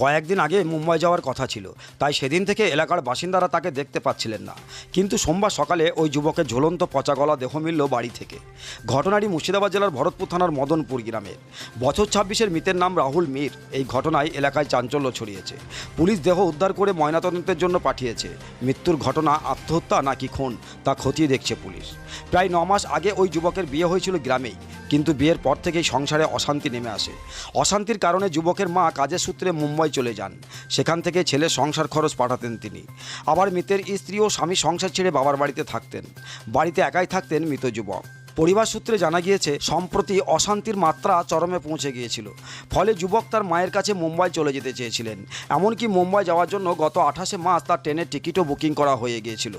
কয়েকদিন আগে মুম্বাই যাওয়ার কথা ছিল, তাই সেদিন থেকে এলাকার বাসিন্দারা তাকে দেখতে পাচ্ছিলেন না। কিন্তু সোমবার সকালে ওই যুবকের ঝুলন্ত পচা গলা দেহ মিলল বাড়ি থেকে। ঘটনাটি মুর্শিদাবাদ জেলার ভরতপুর থানার মদনপুর গ্রামের। বছর ছাব্বিশের মৃতের নাম রাহুল মীর। এই ঘটনায় এলাকায় চাঞ্চল্য ছড়িয়েছে। পুলিশ দেহ উদ্ধার করে ময়নাতদন্তের জন্য পাঠিয়েছে। মৃত্যুর ঘটনা, আত্মহত্যা নাকি খুন, তা খতিয়ে দেখছে পুলিশ। প্রায় ন মাস আগে ওই যুবকের বিয়ে হয়েছিল গ্রামেই। কিন্তু বিয়ের পর থেকেই সংসারে অশান্তি নেমে আসে। অশান্তির কারণে যুবকের মা কাজের সূত্রে মুম্বাই চলে যান। সেখান থেকে ছেলে সংসার খরচ পাঠাতেন তিনি। আবার মৃতের স্ত্রী ও স্বামী সংসার ছেড়ে বাবার বাড়িতে থাকতেন। বাড়িতে একাই থাকতেন মৃত যুবক। পরিবার সূত্রে জানা গিয়েছে, সম্প্রতি অশান্তির মাত্রা চরমে পৌঁছে গিয়েছিল। ফলে যুবক তার মায়ের কাছে মুম্বাই চলে যেতে চেয়েছিলেন। এমনকি মুম্বাই যাওয়ার জন্য গত আঠাশে মাস তার ট্রেনের টিকিটও বুকিং করা হয়ে গিয়েছিল।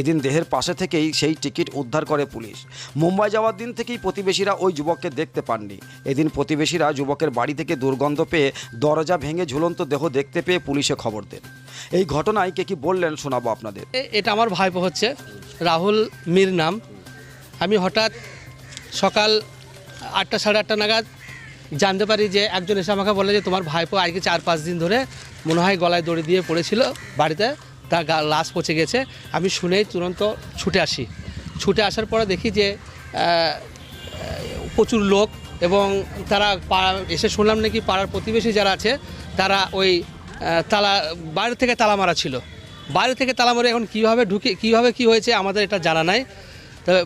এদিন দেহের পাশে থেকেই সেই টিকিট উদ্ধার করে পুলিশ। মুম্বাই যাওয়ার দিন থেকেই প্রতিবেশীরা ওই যুবককে দেখতে পাননি। এদিন প্রতিবেশীরা যুবকের বাড়ি থেকে দুর্গন্ধ পেয়ে দরজা ভেঙে ঝুলন্ত দেহ দেখতে পেয়ে পুলিশে খবর দেন। এই ঘটনায় কে কি বললেন শোনাবো আপনাদের। এটা আমার ভাইপো হচ্ছে, রাহুল মীর নাম। আমি হঠাৎ সকাল আটটা, সাড়ে আটটা নাগাদ জানতে পারি যে একজন এসে আমাকে বলে যে তোমার ভাইপো আজকে চার, পাঁচ দিন ধরে মনে হয় গলায় দড়ি দিয়ে পড়েছিল বাড়িতে, তার গা- লাশ পচে গেছে। আমি শুনেই তুরন্ত ছুটে আসি। ছুটে আসার পরে দেখি যে প্রচুর লোক এবং তারা এসে শুনলাম নাকি পাড়ার প্রতিবেশী যারা আছে, তারা ওই তালা বাইরে থেকে তালা মারা ছিল। বাইরে থেকে তালা মারে এখন কীভাবে ঢুকে, কীভাবে কী হয়েছে আমাদের এটা জানা নাই।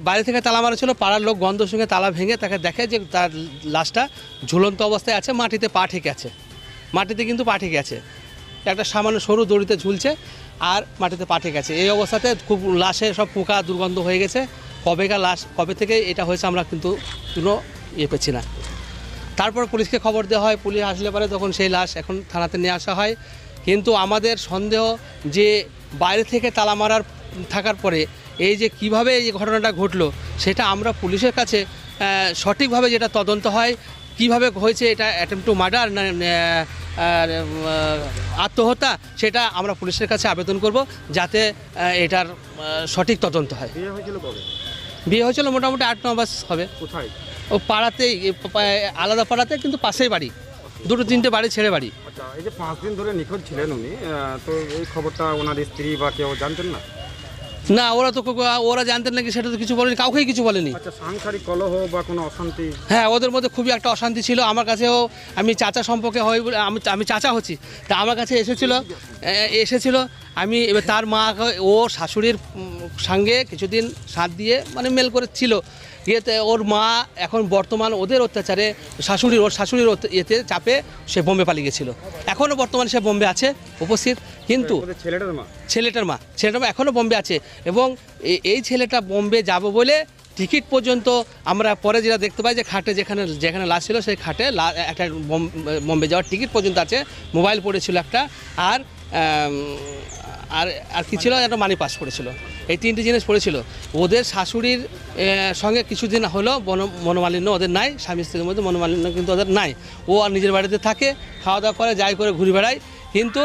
বাইরে থেকে তালা মারা ছিল, পাড়ার লোক গন্ধর সঙ্গে তালা ভেঙে তাকে দেখে যে তার লাশটা ঝুলন্ত অবস্থায় আছে, মাটিতে পা ঠেকে আছে। মাটিতে কিন্তু পা ঠেকে আছে। একটা সামান্য সরু দড়িতে ঝুলছে আর মাটিতে পা ঠেকে আছে। এই অবস্থাতে খুব লাশে সব পোকা দুর্গন্ধ হয়ে গেছে। কবেকার লাশ, কবে থেকে এটা হয়েছে আমরা কিন্তু কোনো ইয়ে পেছি না। তারপর পুলিশকে খবর দেওয়া হয়, পুলিশ আসলে পরে তখন সেই লাশ এখন থানাতে নিয়ে আসা হয়। কিন্তু আমাদের সন্দেহ যে বাইরে থেকে তালা মারার থাকার পরে এই যে কীভাবে এই ঘটনাটা ঘটলো সেটা আমরা পুলিশের কাছে সঠিকভাবে যেটা তদন্ত হয় কীভাবে হয়েছে এটা অ্যাটেম্প টু মার্ডার না আত্মহত্যা সেটা আমরা পুলিশের কাছে আবেদন করব যাতে এটার সঠিক তদন্ত হয়। বিয়ে হয়েছিল কবে? বিয়ে হয়েছিল মোটামুটি আট ন মাস হবে। ও পাড়াতেই আলাদা পাড়াতে কিন্তু পাশেই বাড়ি। দুটো তিনটে বাড়ি ছেড়ে বাড়ি। আচ্ছা এই যে পাঁচ দিন ধরে নিখোঁজ ছিলেন উনি তো এই খবরটা ওনার স্ত্রী বা কেউ জানতেন না? না ওরা তো ওরা জানতেন নাকি সেটা তো কিছু বলেনি কাউকেই কিছু বলেনি। আচ্ছা সাংসারিক কলহ বা কোনো অশান্তি? হ্যাঁ ওদের মধ্যে খুবই একটা অশান্তি ছিল। আমার কাছেও আমি চাচা সম্পর্কে হয় বলে আমি আমি চাচা হচ্ছি। তা আমার কাছে এসেছিল এসেছিল আমি এবার তার মা ও শাশুড়ির সঙ্গে কিছুদিন সাথ দিয়ে মানে মেল করে ছিল ইয়েতে ওর মা এখন বর্তমান ওদের অত্যাচারে শাশুড়ির ওর শাশুড়ির ইয়েতে চাপে সে বোম্বে পালিয়ে গেছিল। এখনও বর্তমানে সে বোম্বে আছে উপস্থিত। কিন্তু ছেলেটার মা? ছেলেটার মা ছেলেটার মা এখনও বোম্বে আছে। এবং এই ছেলেটা বোম্বে যাব বলে টিকিট পর্যন্ত আমরা পরে যেটা দেখতে পাই যে খাটে যেখানে যেখানে লাশ ছিল সেই খাটে লা- একটা বম- বোম্বে যাওয়ার টিকিট পর্যন্ত আছে। মোবাইল পড়েছিল একটা। আর আর আর কি ছিল? একটা মানি পাস পড়েছিল এই তিনটি জিনিস পড়েছিল। ওদের শাশুড়ির সঙ্গে কিছুদিন হলো বন মনোমালিন্য ওদের নাই। স্বামী স্ত্রীর মধ্যে মনোমালিন্য কিন্তু ওদের নাই। ও আর নিজের বাড়িতে থাকে খাওয়া দাওয়া করে যাই করে ঘুরে বেড়ায়। কিন্তু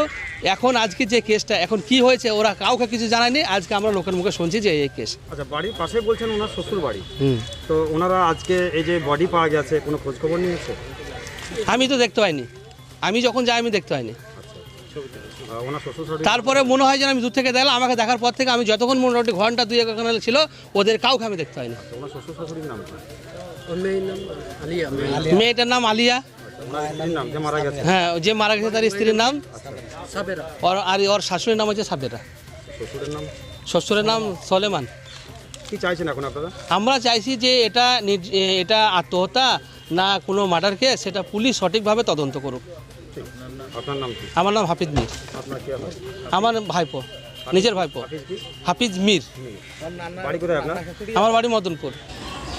এখন আজকে যে কেসটা এখন কি হয়েছে ওরা কাউকে কিছু জানায়নি। আজকে আমরা লোকের মুখে শুনছি যে এই কেস আচ্ছা বাড়ির পাশে বলছেন ওনার শ্বশুর বাড়ি হুম। তো ওনারা আজকে এই যে বডি পাওয়া গেছে কোনো খোঁজখবর নিয়েছে? আমি তো দেখতে পাইনি। আমি যখন যাই আমি দেখতে পাইনি। তারপরে মনে হয় যেন আমি দূর থেকে দেখলাম, আমাকে দেখার পর থেকে আমি যতক্ষণ মোটামুটি ঘণ্টা দুই এক ছিল, ওদের কাউকে আমি দেখতে পাইনি। মেয়েটার নাম আলিয়া। যে হ্যাঁ যে মারা গেছে তার স্ত্রীর নাম। আর ওর শাশুড়ির নাম হচ্ছে সাবেরা। শ্বশুরের নাম সলেমান। আমরা চাইছি যে এটা এটা আত্মহত্যা না কোনো মার্ডার কেস, সেটা পুলিশ সঠিকভাবে তদন্ত করুক। আপনার নাম কি? আমার নাম হাফিজ মির। আপনার কি হয় আমার ভাইপো নিজের ভাইপো। হাফিজ মির। বাড়ি কোথায় আপনার? আমার বাড়ি মদনপুর।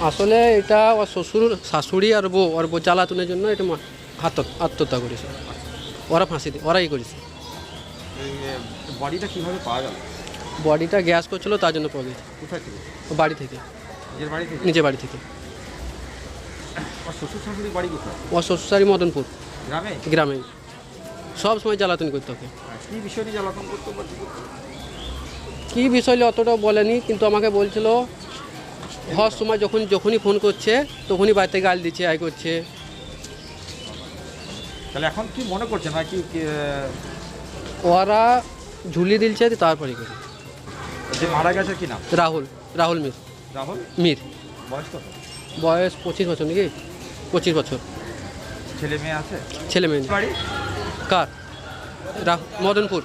আসলে এটা ওর শ্বশুর শাশুড়ি আর বউ ওর বউ জ্বালাতনের জন্য এটা আত্ম- আত্মহত্যা করেছে। ওরা ফাঁসি দিয়ে ওরাই করেছে। বডিটা কীভাবে পাওয়া গেল? বডিটা গ্যাস করছিল তার জন্য পাওয়া গেছে। কোথায় থেকে? বাড়ি থেকে। নিজের বাড়ি থেকে? নিজের বাড়ি থেকে। আর শ্বশুর শাশুড়ির বাড়ি কোথায়? ওর শ্বশুরারি মদনপুর। গ্রামে? গ্রামে। সব সময় জ্বালাতন করতে হবে। কি বিষয় নিয়ে জ্বালাতন করতে কী বিষয় নিয়ে অতটা বলেনি কিন্তু আমাকে বলছিল হওয়ার সময় যখন যখনই ফোন করছে তখনই বাড়িতে গাল দিচ্ছে আয় করছে। তাহলে এখন কি মনে করছেন ভাই কি কি, ওরা ঝুলিয়ে দিলছে তারপরে করে। যে মারা গেছে কি নাম রাহুল রাহুল মির। রাহুল? মির। বয়স কত? বয়স পঁচিশ বছর নাকি? পঁচিশ বছর। ছেলে মেয়ে আছে? ছেলে মেয়ে। বাড়ি? কার? মদনপুর।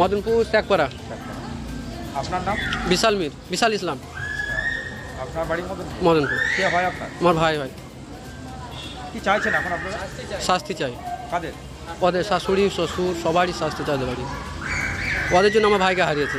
মদনপুর ত্যাগপাড়া আপনার নাম? বিশাল মির বিশাল ইসলাম। আপনার বাড়ি মদনপুর? কে হয় আপনার? আমার ভাই ভাই কি চাইছেন এখন আপনারা? শাস্তি চাই। কাদের? ওদের শাশুড়ি শ্বশুর সবারই শাস্তি চাইতে বাড়ি। ওদের জন্য আমার ভাইকে হারিয়েছে।